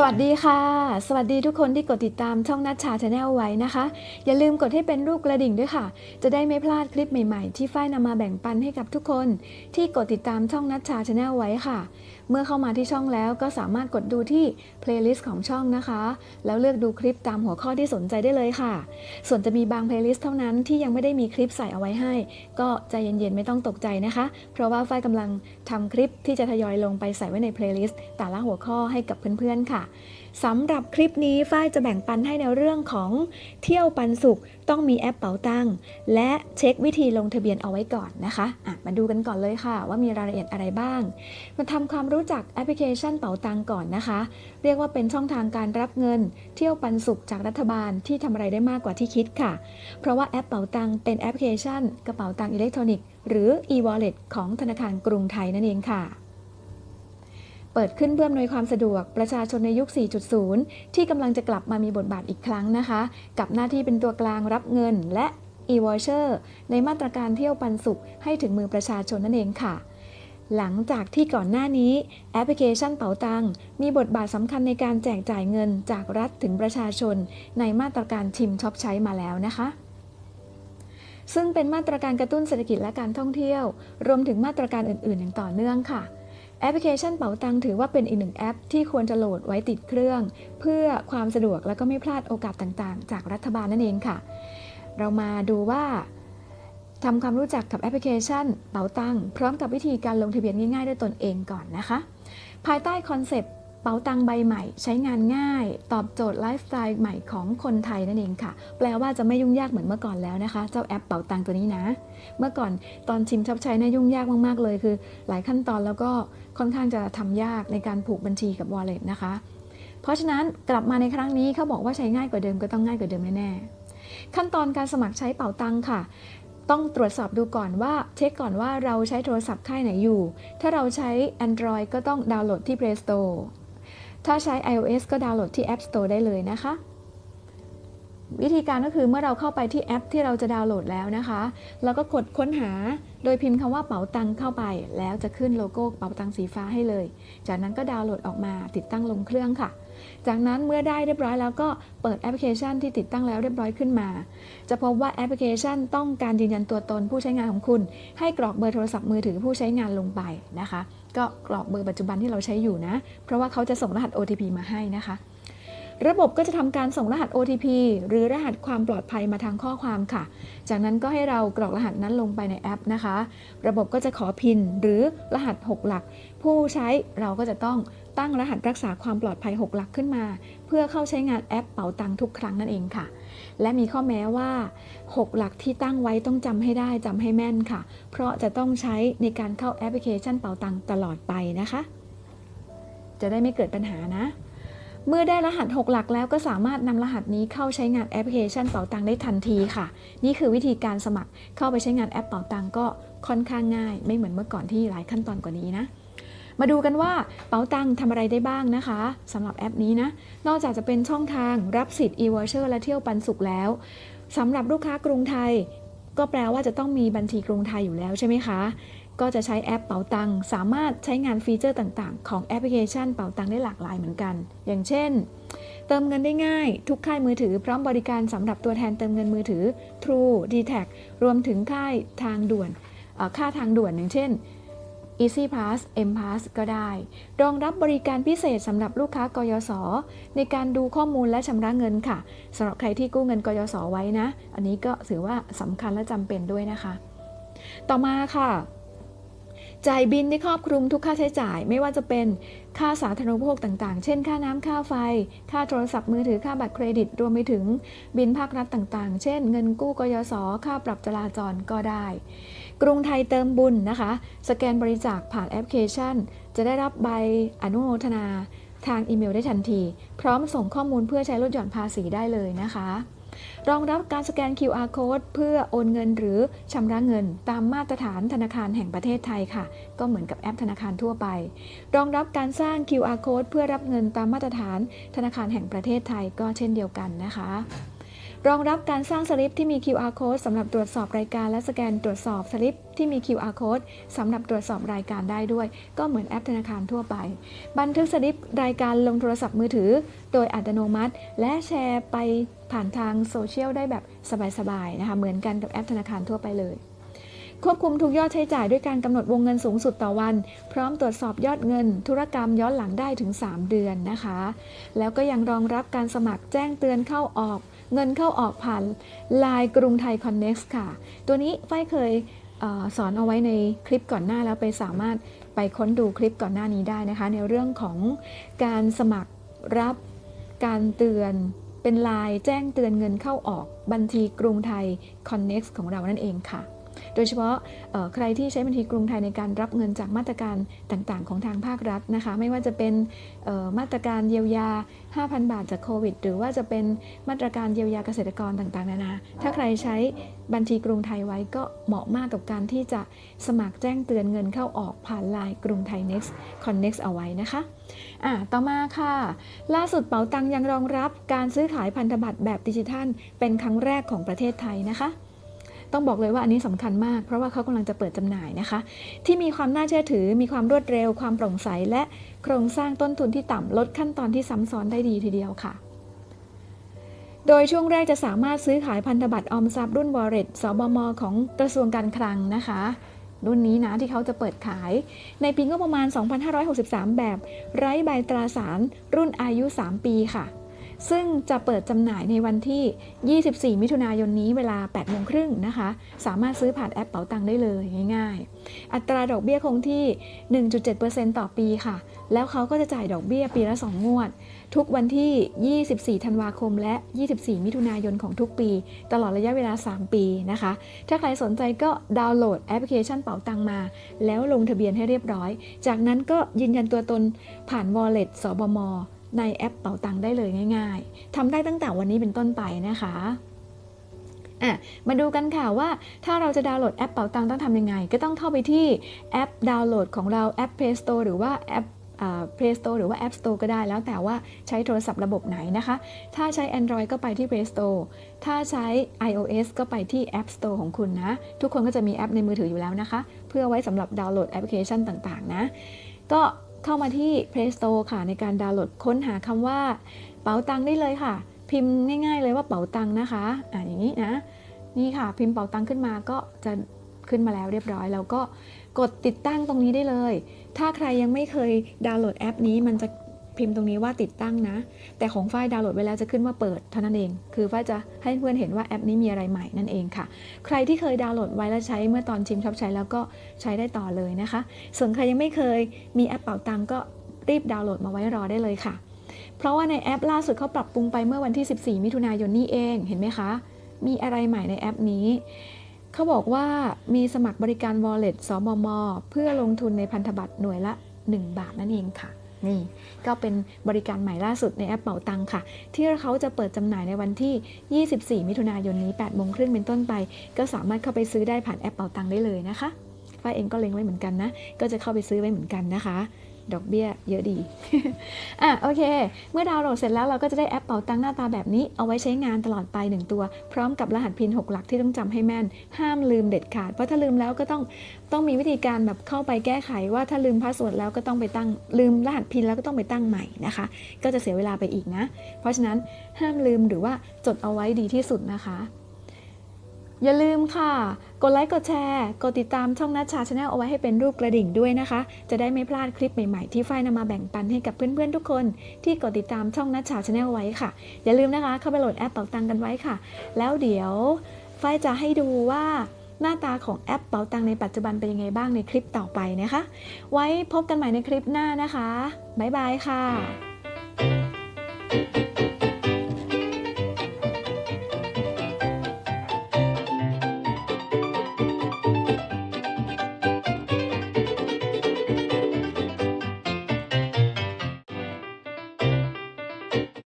สวัสดีค่ะ สวัสดีทุกคนที่กดติดตามช่องนัชชาชาแนลไว้นะคะ อย่าลืมกดให้เป็นรูปกระดิ่งด้วยค่ะ จะได้ไม่พลาดคลิปใหม่ๆ ที่ฝ้ายนำมาแบ่งปันให้กับทุกคน ที่กดติดตามช่องนัชชาชาแนลไว้ค่ะ เมื่อเข้ามาที่ช่องแล้วก็สามารถกดดูที่เพลย์ลิสต์ของช่องนะคะ แล้วเลือกดูคลิปตามหัวข้อที่สนใจได้เลยค่ะ ส่วนจะมีบางเพลย์ลิสต์เท่านั้นที่ยังไม่ได้มีคลิปใส่เอาไว้ให้ ก็ใจเย็นๆไม่ต้องตกใจนะคะ เพราะว่าฝ้ายกำลังทำคลิปที่จะทยอยลงไปใส่ไว้ในเพลย์ลิสต์แต่ละหัวข้อให้กับเพื่อนๆค่ะสำหรับคลิปนี้ฝ้ายจะแบ่งปันให้ในเรื่องของเที่ยวปันสุขต้องมีแอปเป๋าตังและเช็ควิธีลงทะเบียนเอาไว้ก่อนนะคะะมาดูกันก่อนเลยค่ะ ว่ามีรายละเอียดอะไรบ้าง มาทำความรู้จักแอปพลิเคชันเป๋าตังก่อนนะคะ เรียกว่าเป็นช่องทางการรับเงิน เที่ยวปันสุขจากรัฐบาลที่ทำอะไรได้มากกว่าที่คิดค่ะ เพราะว่าแอปเป๋าตังเป็นแอปพลิเคชัน กระเป๋าตังอิเล็กทรอนิกส์หรือ e-wallet ของธนาคารกรุงไทยนั่นเองค่ะ เปิดขึ้นเพื่ออำนวยความสะดวกประชาชนในยุค 4.0 ที่กำลังจะกลับมามีบทบาทอีกครั้งนะคะ กับหน้าที่เป็นตัวกลางรับเงินและ e-voucher ในมาตรการเที่ยวปันสุขให้ถึงมือประชาชนนั่นเองค่ะ หลังจากที่ก่อนหน้านี้แอปพลิเคชันเป๋าตังมีบทบาทสำคัญในการแจกจ่ายเงินจากรัฐถึงประชาชน ในมาตรการชิมช็อปใช้มาแล้วนะคะซึ่งเป็นมาตรการกระตุ้นเศรษฐกิจและการท่องเที่ยว รวมถึงมาตรการอื่น ๆ อย่างต่อเนื่องค่ะ แอปพลิเคชันเป๋าตังถือว่าเป็นอีกหนึ่งแอปที่ควรจะโหลดไว้ติดเครื่อง เพื่อความสะดวกและก็ไม่พลาดโอกาสต่างๆ จากรัฐบาลนั่นเองค่ะ เรามาดูว่าทำความรู้จักกับแอปพลิเคชันเป๋าตังพร้อมกับวิธีการลงทะเบียนง่ายๆด้วยตนเองก่อนนะคะ ภายใต้คอนเซปต์ เป๋าตังใบใหม่ใช้งานง่าย ตอบโจทย์ไลฟ์สไตล์ใหม่ของคนไทยนั่นเองค่ะ แปลว่าจะไม่ยุ่งยากเหมือนเมื่อก่อนแล้วนะคะ เจ้าแอปเป๋าตังตัวนี้นะ เมื่อก่อนตอนชิมชอปใช้นะยุ่งยากมากๆเลยคือ หลายขั้นตอนแล้วก็ค่อนข้างจะทำยากในการผูกบัญชีกับ Wallet นะคะ เพราะฉะนั้นกลับมาในครั้งนี้เขาบอกว่าใช้ง่ายกว่าเดิมก็ต้องง่ายกว่าเดิมแน่ๆขั้นตอนการสมัครใช้เป๋าตังค่ะต้องตรวจสอบดูก่อนว่าเช็คก่อนว่าเราใช้โทรศัพท์ค่ายไหนอยู่ ถ้าเราใช้ Android ก็ต้องดาวน์โหลดที่ Play Store ถ้าใช้ iOS ก็ดาวน์โหลดที่ App Store ได้เลยนะคะ วิธีการก็คือเมื่อเราเข้าไปที่แอปที่เราจะดาวน์โหลดแล้วนะคะแล้วก็กดค้นหาโดยพิมพ์คำว่าเป๋าตังเข้าไป แล้วจะขึ้นโลโก้เป๋าตังสีฟ้าให้เลย จากนั้นก็ดาวน์โหลดออกมาติดตั้งลงเครื่องค่ะ จากนั้นเมื่อได้เรียบร้อยแล้วก็เปิดแอปพลิเคชันที่ติดตั้งแล้วเรียบร้อยขึ้นมา จะพบว่าแอปพลิเคชันต้องการยืนยันตัวตนผู้ใช้งานของคุณ ให้กรอกเบอร์โทรศัพท์มือถือผู้ใช้งานลงไปนะคะ ก็กรอกเบอร์ปัจจุบันที่เราใช้อยู่นะ เพราะว่าเขาจะส่งรหัส OTP มาให้นะคะ ระบบก็จะทำการส่งรหัส OTP หรือรหัสความปลอดภัยมาทางข้อความค่ะ จากนั้นก็ให้เรากรอกรหัสนั้นลงไปในแอปนะคะ ระบบก็จะขอพินหรือรหัส 6 หลัก ผู้ใช้เราก็จะต้องตั้งรหัสรักษาความปลอดภัย 6 หลักขึ้นมา เพื่อเข้าใช้งานแอปเป๋าตังทุกครั้งนั่นเองค่ะ และมีข้อแม้ว่า 6 หลักที่ตั้งไว้ต้องจำให้ได้จำให้แม่นค่ะ เพราะจะต้องใช้ในการเข้าแอปพลิเคชันเป๋าตังตลอดไปนะคะ จะได้ไม่เกิดปัญหานะ เมื่อได้รหัส 6 หลักแล้วก็สามารถนำรหัสนี้เข้าใช้งานแอปพลิเคชันเป๋าตังได้ทันทีค่ะ นี่คือวิธีการสมัครเข้าไปใช้งานแอปเป๋าตังก็ค่อนข้างง่าย ไม่เหมือนเมื่อก่อนที่หลายขั้นตอนกว่านี้นะ มาดูกันว่าเป๋าตังทำอะไรได้บ้างนะคะสำหรับแอปนี้นะ นอกจากจะเป็นช่องทางรับสิทธิ์ e-voucher และเที่ยวปันสุขแล้วสำหรับลูกค้ากรุงไทย ก็แปลว่าจะต้องมีบัญชีกรุงไทยอยู่แล้วใช่ไหมคะ ก็จะใช้แอปเป๋าตังสามารถใช้งานฟีเจอร์ต่างๆ ของแอปพลิเคชันเป๋าตังได้หลากหลายเหมือนกัน อย่างเช่น เติมเงินได้ง่าย ทุกค่ายมือถือพร้อมบริการสำหรับตัวแทนเติมเงินมือถือ True d t a c รวมถึงค่ายทางด่วนค่าทางด่วนอย่างเช่น Easy Pass M Pass ก็ได้ รองรับบริการพิเศษสำหรับลูกค้ากยศ ในการดูข้อมูลและชำระเงินค่ะสำหรับใครที่กู้เงินกยศไว้นะ อันนี้ก็ถือว่าสำคัญและจำเป็นด้วยนะคะ ต่อมาค่ะ จ่ายบินที่ครอบคลุมทุกค่าใช้จ่าย ไม่ว่าจะเป็นค่าสาธารณูปโภคต่างๆ เช่น ค่าน้ำค่าไฟ ค่าโทรศัพท์มือถือ ค่าบัตรเครดิต รวมไปถึงบินภาครัฐต่างๆ เช่น เงินกู้กยศ ค่าปรับจราจรก็ได้ กรุงไทยเติมบุญนะคะ สแกนบริจาคผ่านแอปพลิเคชัน จะได้รับใบอนุโมทนาทางอีเมลได้ทันที พร้อมส่งข้อมูลเพื่อใช้ลดหย่อนภาษีได้เลยนะคะ รองรับการสแกน QR code เพื่อโอนเงินหรือชำระเงิน ตามมาตรฐานธนาคารแห่งประเทศไทยค่ะ ก็เหมือนกับแอปธนาคารทั่วไป รองรับการสร้าง QR code เพื่อรับเงินตามมาตรฐานธนาคารแห่งประเทศไทยก็เช่นเดียวกันนะคะ รองรับการสร้างสลิปที่มี QR code สำหรับตรวจสอบรายการและสแกนตรวจสอบสลิปที่มี QR code สำหรับตรวจสอบรายการได้ด้วย ก็เหมือนแอปธนาคารทั่วไป บันทึกสลิปรายการลงโทรศัพท์มือถือ โดยอัตโนมัติ และแชร์ไปผ่านทางโซเชียลได้แบบสบายๆนะคะเหมือนกันกับแอปธนาคารทั่วไปเลยควบคุมทุกยอดใช้จ่ายด้วยการกำหนดวงเงินสูงสุดต่อวัน พร้อมตรวจสอบยอดเงิน ธุรกรรมย้อนหลังได้ถึง 3 เดือนนะคะ แล้วก็ยังรองรับการสมัครแจ้งเตือนเข้าออก เงินเข้าออกผ่านไลน์กรุงไทยคอนเน็กซ์ค่ะ ตัวนี้ไฟเคยออสอนเอาไว้ในคลิปก่อนหน้าแล้วไปสามารถไปค้นดูคลิปก่อนหน้านี้ได้นะคะ ในเรื่องของการสมัครรับการเตือนเป็นไลน์แจ้งเตือนเงินเข้าออกบัญชีกรุงไทย Connect ของเรานั่นเองค่ะ โดยเฉพาะใครที่ใช้บัญชีกรุงไทยในการรับเงินจากมาตรการต่างๆ ของทางภาครัฐนะคะ ไม่ว่าจะเป็นมาตรการเยียวยา 5,000 บาทจากโควิด หรือว่าจะเป็นมาตรการเยียวยาเกษตรกรต่างๆ นานา ถ้าใครใช้บัญชีกรุงไทยไว้ก็เหมาะมากกับการที่จะสมัครแจ้งเตือนเงินเข้าออกผ่าน Line กรุงไทย Next Connect เอาไว้นะคะอะต่อมาค่ะ ล่าสุดเป๋าตังยังรองรับการซื้อขายพันธบัตรแบบดิจิทัล เป็นครั้งแรกของประเทศไทยนะคะ ต้องบอกเลยว่าอันนี้สำคัญมาก เพราะว่าเขากำลังจะเปิดจำหน่ายนะคะ ที่มีความน่าเชื่อถือ มีความรวดเร็ว ความโปร่งใส และโครงสร้างต้นทุนที่ต่ำลดขั้นตอนที่ซ้ำซ้อนได้ดีทีเดียวค่ะ โดยช่วงแรกจะสามารถซื้อขายพันธบัตรออมทรัพย์รุ่นวอร์เรตสบมของกระทรวงการคลังนะคะรุ่นนี้นะที่เขาจะเปิดขาย ในปีงบประมาณ 2563 แบบ ไร้ใบตราสารรุ่นอายุ 3 ปีค่ะ ซึ่งจะเปิดจำหน่ายในวันที่ 24 มิถุนายนนี้เวลา 8 โมงครึ่งนะคะ สามารถซื้อผ่านแอปเป๋าตังได้เลยง่าย ๆ อัตราดอกเบี้ยคงที่ 1.7%ต่อปีค่ะ แล้วเขาก็จะจ่ายดอกเบี้ยปีละ 2 งวด ทุกวันที่ 24 ธันวาคม และ 24 มิถุนายนของทุกปี ตลอดระยะเวลา 3 ปีนะคะ ถ้าใครสนใจก็ดาวน์โหลดแอปพลิเคชันเป๋าตังมา แล้วลงทะเบียนให้เรียบร้อย จากนั้นก็ยืนยันตัวตนผ่าน Wallet สบม ในแอปเป๋าตังได้เลยง่าย ๆทำได้ตั้งแต่วันนี้เป็นต้นไปนะคะอะมาดูกันค่ะว่าถ้าเราจะดาวน์โหลดแอปเป๋าตังต้องทำยังไง ก็ต้องเข้าไปที่แอปดาวน์โหลดของเราแอป Play Store หรือว่าแอป Play Store หรือว่า App Store ก็ได้แล้วแต่ว่าใช้โทรศัพท์ระบบไหนนะคะ ถ้าใช้ Android ก็ไปที่ Play Store ถ้าใช้ iOS ก็ไปที่ App Store ของคุณนะ ทุกคนก็จะมีแอปในมือถืออยู่แล้วนะคะ เพื่อไว้สำหรับดาวน์โหลดแอปพลิเคชันต่างๆนะ ก็ เข้ามาที่ Play Store ค่ะในการดาวน์โหลดค้นหาคำว่า เป๋าตังได้เลยค่ะ พิมพ์ง่ายๆเลยว่าเป๋าตังนะคะอ่าอย่างนี้นะนี่ค่ะ พิมพ์เป๋าตังขึ้นมาก็จะขึ้นมาแล้วเรียบร้อย แล้วก็กดติดตั้งตรงนี้ได้เลย ถ้าใครยังไม่เคยดาวน์โหลดแอปนี้มันจะ พิมพ์ตรงนี้ว่าติดตั้งนะ แต่ของฝ้ายดาวน์โหลดไว้แล้วจะขึ้นว่าเปิดเท่านั้นเอง คือฝ้ายจะให้เพื่อนเห็นว่าแอปนี้มีอะไรใหม่นั่นเองค่ะ ใครที่เคยดาวน์โหลดไว้แล้วใช้เมื่อตอนชิมช็อบใช้แล้วก็ใช้ได้ต่อเลยนะคะ ส่วนใครยังไม่เคยมีแอปเป๋าตังก็รีบดาวน์โหลดมาไว้รอได้เลยค่ะ เพราะว่าในแอปล่าสุดเขาปรับปรุงไปเมื่อวันที่ 14 มิถุนายนนี้เองเห็นไหมคะ มีอะไรใหม่ในแอปนี้เขาบอกว่ามีสมัครบริการ Wallet สบม เพื่อลงทุนในพันธบัตรหน่วยละ 1 บาทนั่นเองค่ะ นี่ก็เป็นบริการใหม่ล่าสุดในแอปเป๋าตังค่ะ ที่เขาจะเปิดจำหน่ายในวันที่ 24 มิถุนายนนี้8โมงครึ่งเป็นต้นไป ก็สามารถเข้าไปซื้อได้ผ่านแอปเป๋าตังได้เลยนะคะ ฝ้ายเองก็เล็งไว้เหมือนกันนะ ก็จะเข้าไปซื้อไว้เหมือนกันนะคะ ดอกเบี้ยเยอะดี อะโอเค เมื่อดาวน์โหลดเสร็จแล้วเราก็จะได้แอปเป๋าตังหน้าตาแบบนี้เอาไว้ใช้งานตลอดไป 1 ตัว พร้อมกับรหัสพิน 6 หลักที่ต้องจำให้แม่น ห้ามลืมเด็ดขาด เพราะถ้าลืมแล้วก็ต้องต้องมีวิธีการแบบเข้าไปแก้ไขว่าถ้าลืมพาสเวิร์ดแล้วก็ต้องไปตั้งลืมรหัสพินแล้วก็ต้องไปตั้งใหม่นะคะ ก็จะเสียเวลาไปอีกนะ เพราะฉะนั้นห้ามลืมหรือว่าจดเอาไว้ดีที่สุดนะคะ อย่าลืมค่ะ กดไลค์กดแชร์ กดติดตามช่องนัชชาชาแนลเอาไว้ให้เป็นรูปกระดิ่งด้วยนะคะ จะได้ไม่พลาดคลิปใหม่ๆ ที่ฝ้ายนำมาแบ่งปันให้กับเพื่อนๆทุกคน ที่กดติดตามช่องนัชชาชาแนลไว้ค่ะ อย่าลืมนะคะเข้าไปโหลดแอปเป๋าตังกันไว้ค่ะ แล้วเดี๋ยวฝ้ายจะให้ดูว่าหน้าตาของแอปเป๋าตังในปัจจุบันเป็นยังไงบ้างในคลิปต่อไปนะคะ ไว้พบกันใหม่ในคลิปหน้านะคะ บ๊ายบายค่ะ